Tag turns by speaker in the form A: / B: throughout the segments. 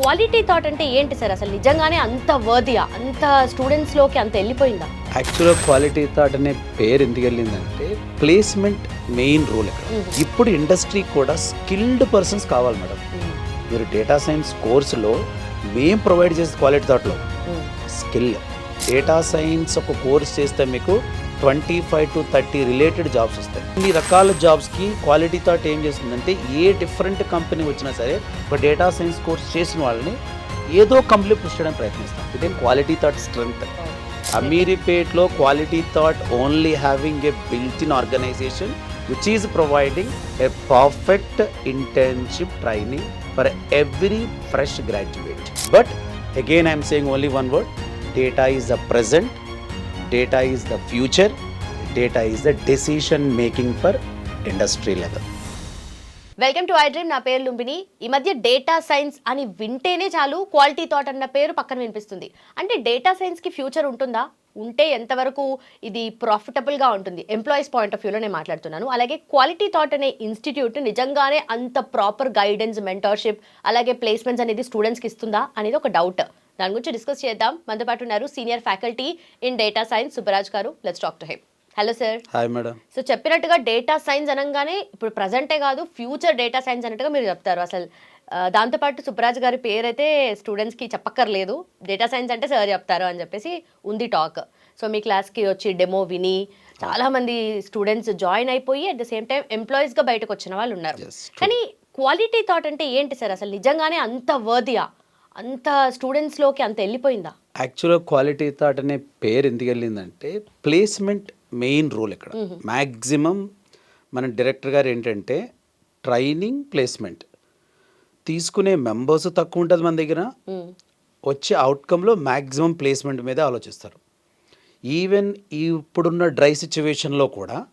A: Quality thought అంటే ఏంటి sir? అసలు నిజంగానే అంత వర్దియా అంత స్టూడెంట్స్లోకి అంత వెళ్ళిపోయిందా?
B: యాక్చువల్గా క్వాలిటీ థాట్ అనే పేరు ఎందుకు వెళ్ళిందంటే ప్లేస్మెంట్ మెయిన్ రోల్ ఇక్కడ. ఇప్పుడు ఇండస్ట్రీ కూడా స్కిల్డ్ పర్సన్స్ కావాలి మేడం. మీరు డేటా సైన్స్ కోర్సులో మేం ప్రొవైడ్ చేసే క్వాలిటీ థాట్లో స్కిల్ డేటా సైన్స్ ఒక కోర్స్ చేస్తే మీకు twenty five to thirty related jobs వస్తాయి. ఇన్ని రకాల జాబ్స్కి క్వాలిటీ థాట్ ఏం చేస్తుందంటే ఏ డిఫరెంట్ కంపెనీ వచ్చినా సరే ఒక డేటా సైన్స్ కోర్స్ చేసిన వాళ్ళని ఏదో కంపెనీ పుష్ చేయడానికి ప్రయత్నిస్తాం. ఇదే Quality thought strength అమీర్పేట్లో Quality Thought only having a built in organization which is providing a perfect internship training for every fresh graduate but again I'm saying only one word data is the present data is the future data is the decision making for industry level
A: welcome to iDream నా పేరు లుంబిని. ఈ మధ్య data science అని వింటేనే చాలు quality thought అన్న పేరు పక్కన వినిపిస్తుంది. అంటే డేటా సైన్స్కి ఫ్యూచర్ ఉంటుందా? ఉంటే ఎంతవరకు ఇది ప్రాఫిటబుల్గా ఉంటుంది? ఎంప్లాయీస్ పాయింట్ ఆఫ్ వ్యూలో నేను మాట్లాడుతున్నాను. అలాగే క్వాలిటీ థాట్ అనే ఇన్స్టిట్యూట్ నిజంగానే అంత ప్రాపర్ గైడెన్స్ మెంటర్షిప్ అలాగే ప్లేస్మెంట్స్ అనేది స్టూడెంట్స్కి ఇస్తుందా అనేది ఒక డౌట్ దాని గురించి డిస్కస్ చేద్దాం. మనతో పాటు ఉన్నారు senior faculty in data science Subbaraj గారు. Let's talk to him hello sir
B: hi madam
A: so చెప్పినట్టుగా డేటా సైన్స్ అనగానే ఇప్పుడు ప్రజెంటే కాదు ఫ్యూచర్ డేటా సైన్స్ అన్నట్టుగా మీరు చెప్తారు. అసలు దాంతోపాటు సుబ్బరాజ్ గారి పేరు అయితే స్టూడెంట్స్కి చెప్పక్కర్లేదు. డేటా సైన్స్ అంటే సార్ చెప్తారు అని చెప్పేసి ఉంది టాక్. సో మీ క్లాస్కి వచ్చి డెమో విని చాలా మంది స్టూడెంట్స్ జాయిన్ అయిపోయి అట్ ద సేమ్ టైం ఎంప్లాయీస్గా బయటకు వచ్చిన వాళ్ళు ఉన్నారు. కానీ క్వాలిటీ థాట్ అంటే ఏంటి సార్? అసలు నిజంగానే అంత వర్దియా? అంత స్టూడెంట్స్లోకి అంత వెళ్ళిపోయిందా?
B: యాక్చువల్గా క్వాలిటీ థాట్ అనే పేరు ఎందుకు వెళ్ళిందంటే ప్లేస్మెంట్ మెయిన్ రోల్ ఇక్కడ. మ్యాక్సిమం మన డైరెక్టర్ గారు ఏంటంటే ట్రైనింగ్ ప్లేస్మెంట్ తీసుకునే మెంబర్స్ తక్కువ ఉంటుంది మన దగ్గర. వచ్చే అవుట్కమ్లో మ్యాక్సిమం ప్లేస్మెంట్ మీద ఆలోచిస్తారు. ఈవెన్ ఇప్పుడున్న డ్రై సిచ్యువేషన్లో కూడా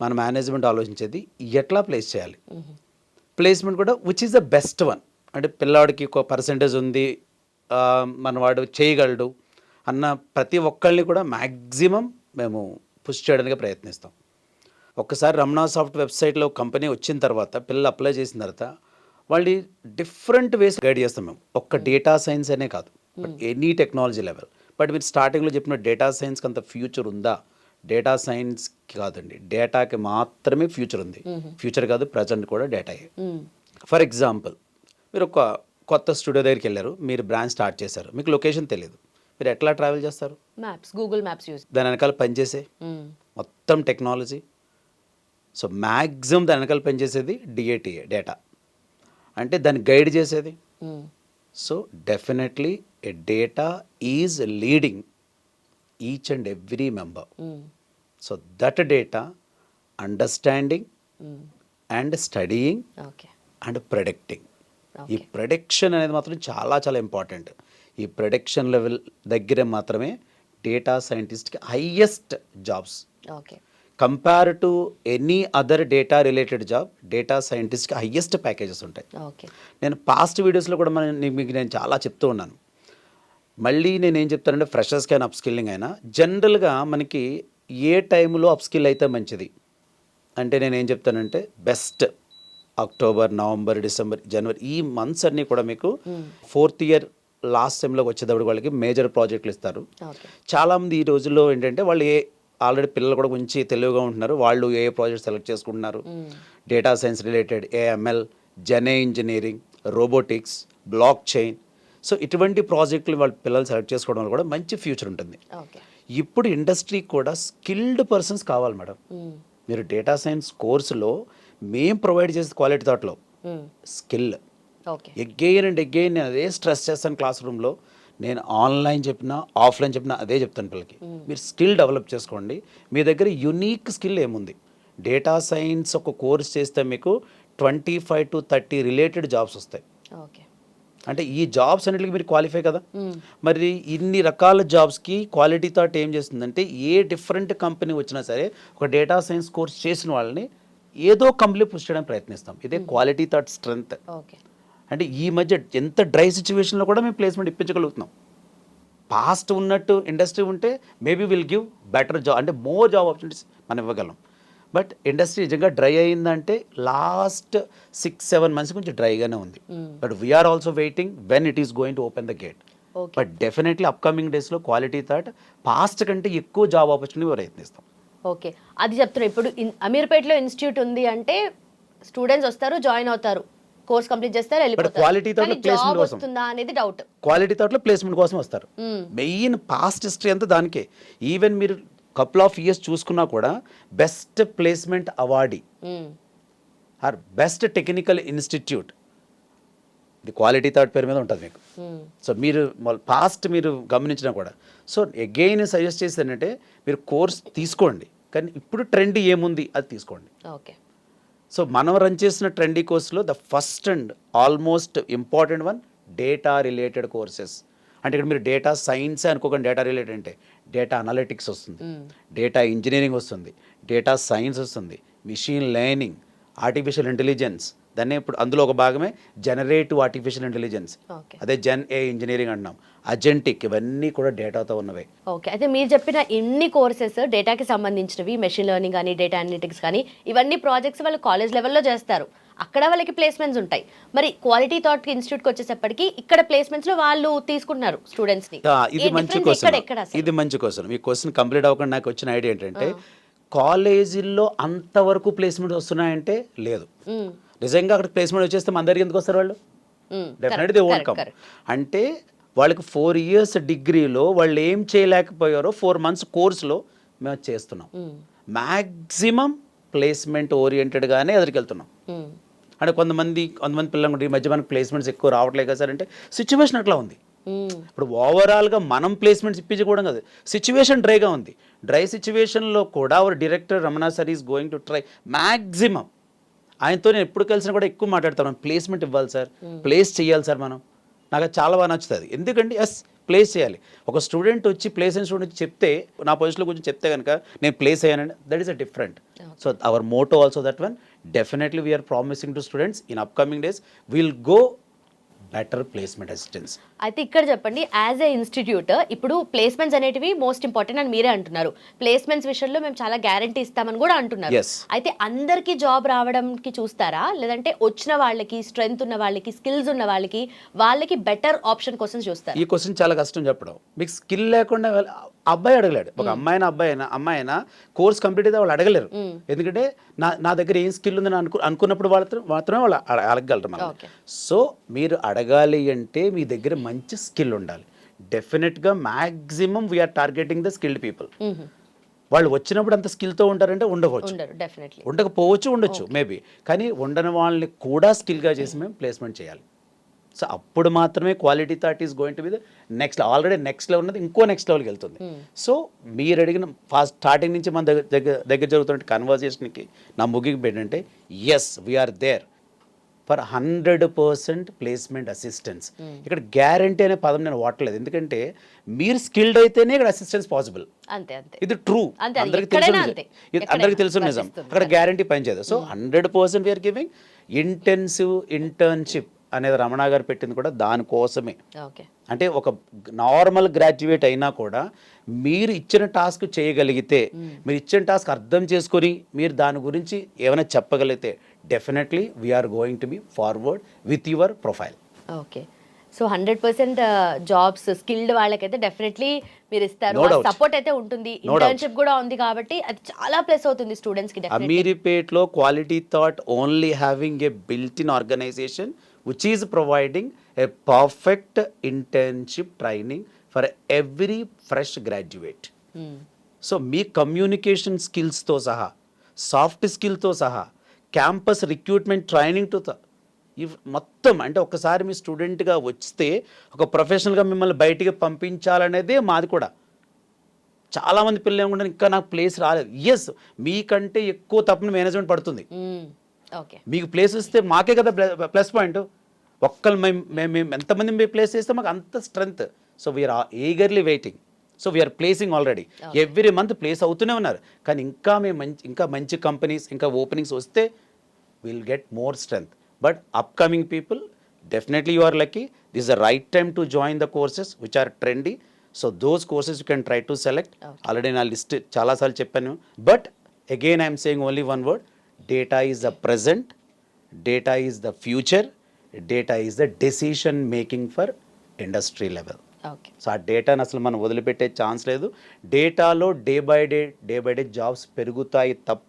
B: మన మేనేజ్మెంట్ ఆలోచించేది ఎట్లా ప్లేస్ చేయాలి? ప్లేస్మెంట్ కూడా which is the best one అంటే పిల్లాడికి ఒక పర్సంటేజ్ ఉంది మనవాడు చేయగలడు అన్న ప్రతి ఒక్కళ్ళని కూడా మ్యాక్సిమం మేము పుష్ చేయడానికి ప్రయత్నిస్తాం. ఒక్కసారి రమణా సాఫ్ట్ వెబ్సైట్లో కంపెనీ వచ్చిన తర్వాత పిల్లలు అప్లై చేసిన తర్వాత వాళ్ళని డిఫరెంట్ వేస్ గైడ్ చేస్తాం మేము. ఒక్క డేటా సైన్స్ అనే కాదు but any technology level but మీరు స్టార్టింగ్లో చెప్పిన డేటా సైన్స్కి అంత ఫ్యూచర్ ఉందా? డేటా సైన్స్కి కాదండి డేటాకి మాత్రమే ఫ్యూచర్ ఉంది. ఫ్యూచర్ కాదు ప్రజెంట్ కూడా డేటాయే. ఫర్ ఎగ్జాంపుల్ మీరు ఒక కొత్త స్టూడియో దగ్గరికి వెళ్ళారు మీరు బ్రాంచ్ స్టార్ట్ చేశారు. మీకు లొకేషన్ తెలియదు మీరు ఎట్లా ట్రావెల్ చేస్తారు?
A: మ్యాప్స్ గూగుల్ మ్యాప్స్ యూజ్
B: దాని వెనకాల పనిచేసే. మొత్తం టెక్నాలజీ. సో మ్యాక్సిమం దాని వెనకాల పనిచేసేది డిఏటిఏ డేటా. అంటే దాన్ని గైడ్ చేసేది. So definitely a data is leading each and every member. So that data understanding. And studying and predicting. ఈ ప్రొడక్షన్ అనేది మాత్రం చాలా చాలా ఇంపార్టెంట్ ఈ ప్రొడక్షన్ లెవెల్ దగ్గర మాత్రమే data సైంటిస్ట్కి highest jobs
A: okay
B: compare to any other data related job data సైంటిస్ట్కి highest packages ఉంటాయి.
A: Okay
B: నేను పాస్ట్ వీడియోస్లో కూడా మన మీకు నేను చాలా చెప్తూ ఉన్నాను. మళ్ళీ నేను ఏం చెప్తానంటే ఫ్రెషర్స్కి అయినా అప్స్కిల్లింగ్ అయినా జనరల్గా మనకి ఏ టైంలో అప్స్కిల్ అయితే మంచిది? అంటే నేను ఏం చెప్తానంటే బెస్ట్ అక్టోబర్ నవంబర్ డిసెంబర్ జనవరి ఈ మంత్స్ అన్నీ కూడా మీకు ఫోర్త్ ఇయర్ లాస్ట్ సెమ్లోకి వచ్చేటప్పుడు వాళ్ళకి మేజర్ ప్రాజెక్టులు ఇస్తారు. చాలామంది ఈ రోజుల్లో ఏంటంటే వాళ్ళు ఏ ఆల్రెడీ పిల్లలు కూడా కొంచెం తెలివిగా ఉంటున్నారు. వాళ్ళు ఏ ప్రాజెక్ట్ సెలెక్ట్ చేసుకుంటున్నారు. Data science related AML gen AI engineering robotics blockchain so ఇటువంటి ప్రాజెక్టులు వాళ్ళ పిల్లలు సెలెక్ట్ చేసుకోవడం వల్ల కూడా మంచి ఫ్యూచర్ ఉంటుంది. ఇప్పుడు ఇండస్ట్రీ కూడా స్కిల్డ్ పర్సన్స్ కావాలి మేడం. మీరు డేటా సైన్స్ కోర్సులో మేం ప్రొవైడ్ చేసే క్వాలిటీ థాట్లో స్కిల్.
A: ఓకే
B: ఎగ్గైన్ అండ్ ఎగ్గైన్ నేను అదే స్ట్రెస్ చేస్తాను క్లాస్ రూమ్లో నేను ఆన్లైన్ చెప్పినా ఆఫ్లైన్ చెప్పినా అదే చెప్తాను పిల్లలకి. మీరు స్కిల్ డెవలప్ చేసుకోండి. మీ దగ్గర యునీక్ స్కిల్ ఏముంది? డేటా సైన్స్ ఒక కోర్స్ చేస్తే మీకు twenty five to thirty related jobs వస్తాయి.
A: ఓకే
B: అంటే ఈ జాబ్స్ అన్నిటికీ మీరు క్వాలిఫై కదా? మరి ఇన్ని రకాల జాబ్స్కి క్వాలిటీ థాట్ ఏం చేస్తుందంటే ఏ డిఫరెంట్ కంపెనీ వచ్చినా సరే ఒక డేటా సైన్స్ కోర్స్ చేసిన వాళ్ళని ఏదో కంపెనీ పుష్ చేయడానికి ప్రయత్నిస్తాం. ఇదే క్వాలిటీ థాట్ స్ట్రెంగ్త్ అంటే ఈ మధ్య ఎంత డ్రై సిచ్యువేషన్లో కూడా మేము ప్లేస్మెంట్ ఇప్పించగలుగుతున్నాం. పాస్ట్ ఉన్నట్టు ఇండస్ట్రీ ఉంటే maybe will give better job అంటే మోర్ జాబ్ ఆపర్చునిటీస్ మనం ఇవ్వగలం. బట్ ఇండస్ట్రీ నిజంగా డ్రై అయిందంటే లాస్ట్ సిక్స్ సెవెన్ మంత్స్ కొంచెం డ్రైగానే ఉంది. But we're also waiting when it is going to open the gate but definitely upcoming డేస్లో క్వాలిటీ థాట్ పాస్ట్ కంటే ఎక్కువ జాబ్ ఆపర్చునిటీ ప్రయత్నిస్తాం.
A: ఓకే. అది చెప్తున్నా. ఇప్పుడు అమీర్పేటలో ఇన్స్టిట్యూట్ ఉంది అంటే స్టూడెంట్స్ వస్తారు జాయిన్ అవుతారు. కోర్స్ కంప్లీట్ చేస్తారు వెళ్ళిపోతారు.
B: quality తో
A: కానీ
B: placement
A: జాబ్
B: కోసం.
A: వస్తుందా అనేది డౌట్
B: క్వాలిటీ థాట్లో ప్లేస్మెంట్ కోసం వస్తారు. మెయిన్ పాస్ట్ హిస్టరీ అంతా దానికే. ఈవెన్ మీరు కపుల్ ఆఫ్ ఇయర్స్ చూసుకున్నా కూడా best placement awardee or best technical institute ఇది క్వాలిటీ థాట్ పేరు మీద ఉంటుంది మీకు. సో మీరు పాస్ట్ మీరు గమనించినా కూడా. సో అగైన్ సజెస్ట్ చేసేది ఏంటంటే మీరు కోర్స్ తీసుకోండి. కానీ ఇప్పుడు ట్రెండ్ ఏముంది అది తీసుకోండి.
A: ఓకే.
B: సో మనం రన్ చేసిన ట్రెండీ కోర్స్లో the first and almost important one data related courses అంటే ఇక్కడ మీరు డేటా సైన్స్ అనుకోకండి. డేటా రిలేటెడ్ అంటే డేటా అనలిటిక్స్ వస్తుంది. డేటా ఇంజనీరింగ్ వస్తుంది. డేటా సైన్స్ వస్తుంది. మిషన్ లెర్నింగ్ ఆర్టిఫిషియల్ ఇంటెలిజెన్స్ దాన్ని ఇప్పుడు అందులో ఒక భాగమే జనరేటివ్ ఆర్టిఫిషియల్ ఇంటెలిజెన్స్ అదే జెన్ ఏ ఇంజనీరింగ్ అంటున్నాం. అజెంటిక్ ఇవన్నీ కూడా డేటాతో ఉన్నవే.
A: ఓకే. అయితే మీరు చెప్పిన ఎన్ని కోర్సెస్ డేటాకి సంబంధించినవి మెషిన్ లెర్నింగ్ కానీ డేటా అనలిటిక్స్ కానీ ఇవన్నీ ప్రాజెక్ట్స్ వాళ్ళు కాలేజ్ లెవెల్లో చేస్తారు. అక్కడ వాళ్ళకి ప్లేస్మెంట్స్ ఉంటాయి. మరి క్వాలిటీ థాట్ ఇన్స్టిట్యూట్కి వచ్చేసప్పటికి ఇక్కడ ప్లేస్మెంట్స్లో వాళ్ళు తీసుకుంటున్నారు
B: స్టూడెంట్స్ని. ఇది మంచి క్వశ్చన్? ఇది మంచి క్వశ్చన్ మీ క్వశ్చన్ కంప్లీట్ అవ్వకుండా నాకు వచ్చిన ఐడియా ఏంటంటే కాలేజీల్లో అంతవరకు ప్లేస్మెంట్ వస్తున్నాయంటే లేదు. నిజంగా అక్కడ ప్లేస్మెంట్ వచ్చేస్తే మన దగ్గరికి ఎందుకు వస్తారు వాళ్ళు
A: మ్మ్.
B: Definitely they own come. అంటే వాళ్ళకి ఫోర్ ఇయర్స్ డిగ్రీలో వాళ్ళు ఏం చేయలేకపోయారో ఫోర్ మంత్స్ కోర్సులో మేము చేస్తున్నాం. మ్యాక్సిమం ప్లేస్మెంట్ ఓరియంటెడ్గానే ఎదురుకి వెళ్తున్నాం
A: మ్మ్.
B: అంటే కొంతమంది కొంతమంది పిల్లలు ఈ మధ్య మనకి ప్లేస్మెంట్స్ ఎక్కువ రావట్లేదు కదా సార్ అంటే సిచ్యువేషన్ అట్లా ఉంది. ఇప్పుడు ఓవరాల్గా మనం ప్లేస్మెంట్స్ ఇప్పించుకోవడం కాదు సిచ్యువేషన్ డ్రైగా ఉంది డ్రై సిచ్యువేషన్లో కూడా our director Ramana sir is going to try maximum ఆయనతో నేను ఎప్పుడు కలిసినా కూడా ఎక్కువ మాట్లాడతాను. ప్లేస్మెంట్ ఇవ్వాలి సార్. ప్లేస్ చేయాలి సార్ మనం. నాకు చాలా బాగా నచ్చుతుంది. ఎందుకంటే ఎస్ ప్లేస్ చేయాలి. ఒక స్టూడెంట్ వచ్చి ప్లేస్ అయిన స్టూడెంట్ చెప్తే నా పొజిషన్లో గురించి చెప్తే కనుక నేను ప్లేస్ అయ్యానండి that is a different so our motto also that one definitely we're promising to students in upcoming days will go better placement assistance
A: అయితే ఇక్కడ చెప్పండి యాజ్ ఏ ఇన్స్టిట్యూట్ ఇప్పుడు ప్లేస్మెంట్స్ అనేటివి మోస్ట్ ఇంపార్టెంట్ అని మీరే అంటున్నారు. ప్లేస్మెంట్స్ విషయంలో మేము చాలా గ్యారంటీ ఇస్తామని కూడా అంటున్నారు. అయితే అందరికీ జాబ్ రావడానికి చూస్తారా? లేదంటే వచ్చిన వాళ్ళకి స్ట్రెంగ్త్ ఉన్న వాళ్ళకి స్కిల్స్ ఉన్న వాళ్ళకి వాళ్ళకి బెటర్ ఆప్షన్ కోసం చూస్తారా?
B: ఈ క్వశ్చన్ చాలా కష్టం చెప్పడం. మీకు స్కిల్ లేకుండా అబ్బాయి అడగలేడు. ఒక అమ్మాయినా అబ్బాయి అయినా అమ్మాయి అయినా కోర్స్ కంప్లీట్ అయితే వాళ్ళు అడగలేరు. ఎందుకంటే నా నా దగ్గర ఏం స్కిల్ ఉందని అనుకు అనుకున్నప్పుడు వాళ్ళతో మాత్రమే వాళ్ళు అడ- అడగగలరు మనం. సో మీరు అడగాలి అంటే మీ దగ్గర మంచి స్కిల్ ఉండాలి. డెఫినెట్గా maximum we're targeting the skilled people. వాళ్ళు వచ్చినప్పుడు అంత స్కిల్తో ఉంటారంటే ఉండవచ్చు. ఉండకపోవచ్చు ఉండొచ్చు మేబీ కానీ ఉండని వాళ్ళని కూడా స్కిల్గా చేసి మేము ప్లేస్మెంట్ చేయాలి. సో అప్పుడు మాత్రమే Quality Thought is going to be the next already next level ఉన్నది ఇంకో నెక్స్ట్ లెవెల్కి వెళ్తుంది. సో మీరు అడిగిన ఫస్ట్ స్టార్టింగ్ నుంచి మన దగ్గర దగ్గర దగ్గర జరుగుతున్న కన్వర్జేషన్కి నా ముగింపు ఏంటంటే yes we're there for hundred percent placement assistance. ఇక్కడ గ్యారంటీ అనే పదం నేను వాడలేదు ఎందుకంటే మీరు స్కిల్డ్ అయితేనే ఇక్కడ అసిస్టెన్స్ పాసిబుల్.
A: అంతే అంతే.
B: ఇది ట్రూ. అందరికి తెలుసు అందరికి తెలుసు నిజం. అక్కడ గ్యారంటీ పనిచేయదు. So hundred percent we're giving intensive internship అనేది రమణ గారు పెట్టింది కూడా దానికోసమే. అంటే ఒక నార్మల్ గ్రాడ్యుయేట్ అయినా కూడా మీరు ఇచ్చిన టాస్క్ చేయగలిగితే మీరు ఇచ్చిన టాస్క్ అర్థం చేసుకొని మీరు దాని గురించి ఏమైనా చెప్పగలిగితే definitely we're going to be forward with your profile
A: okay so hundred percent jobs skilled వాళ్ళకైతే డెఫినెట్లీ మీరు ఇస్తారు. సపోర్ట్ అయితే ఉంటుంది. ఇంటర్న్షిప్ కూడా ఉంది కాబట్టి అది చాలా ప్లస్ అవుతుంది స్టూడెంట్స్కి definitely.
B: అమీర్పేట్లో Quality Thought only having a built in organization which is providing a perfect internship training for every fresh graduate. So me communication స్కిల్స్తో సహా సాఫ్ట్ స్కిల్తో సహా క్యాంపస్ రిక్రూట్మెంట్ ట్రైనింగ్తో ఇవి మొత్తం అంటే ఒకసారి మీ స్టూడెంట్గా వస్తే ఒక ప్రొఫెషనల్గా మిమ్మల్ని బయటికి పంపించాలనేదే మాది కూడా. చాలామంది పిల్లలు ఏమనుకుంటారు ఇంకా నాకు ప్లేస్ రాలేదు. ఎస్ మీకంటే ఎక్కువ తప్పున మేనేజ్మెంట్ పడుతుంది.
A: ఓకే.
B: మీకు ప్లేస్ ఇస్తే మాకే కదా ప్లస్ పాయింట్. ఒక్కరు మేము మేము మేము ఎంతమంది మేము ప్లేస్ చేస్తే మాకు అంత strength. So we're eagerly waiting so we're placing already every month place అవుతూనే ఉన్నారు. కానీ ఇంకా మేము మంచి ఇంకా మంచి కంపెనీస్ ఇంకా ఓపెనింగ్స్ వస్తే will get more strength but upcoming people definitely you are lucky this the right time to join the courses which are trendy so those courses you can try to select already నా list చాలాసార్లు చెప్పాను. But again I'm saying only one word data is the present data is the future data is the decision making for industry level so ఆ డేటాను అసలు మనం వదిలిపెట్టే chance లేదు. డేటాలో day by day day by day jobs పెరుగుతాయి తప్ప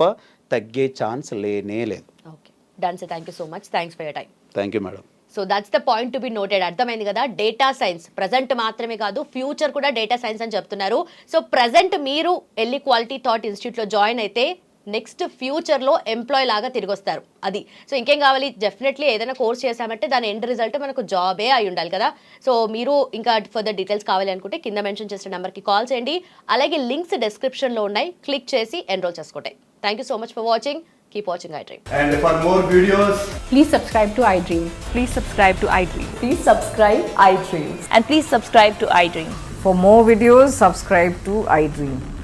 B: తగ్గే ఛాన్స్ లేనే లేదు.
A: Okay. Done sir thank you so much thanks for your time
B: thank you madam
A: so that's the point to be noted అర్థమైంది కదా? డేటా సైన్స్ ప్రజెంట్ మాత్రమే కాదు future కూడా డేటా సైన్స్ అని చెప్తున్నారు. సో ప్రజెంట్ మీరు వెళ్ళి క్వాలిటీ థాట్ ఇన్స్టిట్యూట్లో జాయిన్ అయితే నెక్స్ట్ ఫ్యూచర్లో ఎంప్లాయ్ లాగా తిరిగి వస్తారు అది సో ఇంకేం కావాలి డెఫినెట్లీ ఏదైనా కోర్స్ చేసామంటే దాని ఎండ్ రిజల్ట్ మనకు జాబే అయి ఉండాలి కదా సో మీరు ఇంకా ఫర్దర్ డీటెయిల్స్ కావాలి అనుకుంటే కింద మెన్షన్ చేసిన నెంబర్కి కాల్ చేయండి అలాగే లింక్స్ డిస్క్రిప్షన్లో ఉన్నాయి క్లిక్ చేసి ఎన్రోల్ చేసుకోండి thank you so much for watching keep watching iDream
C: And for more videos,
D: Please subscribe to iDream.
E: Please subscribe to iDream.
D: Please subscribe iDream.
E: And please subscribe to iDream.
D: For more videos, subscribe to iDream.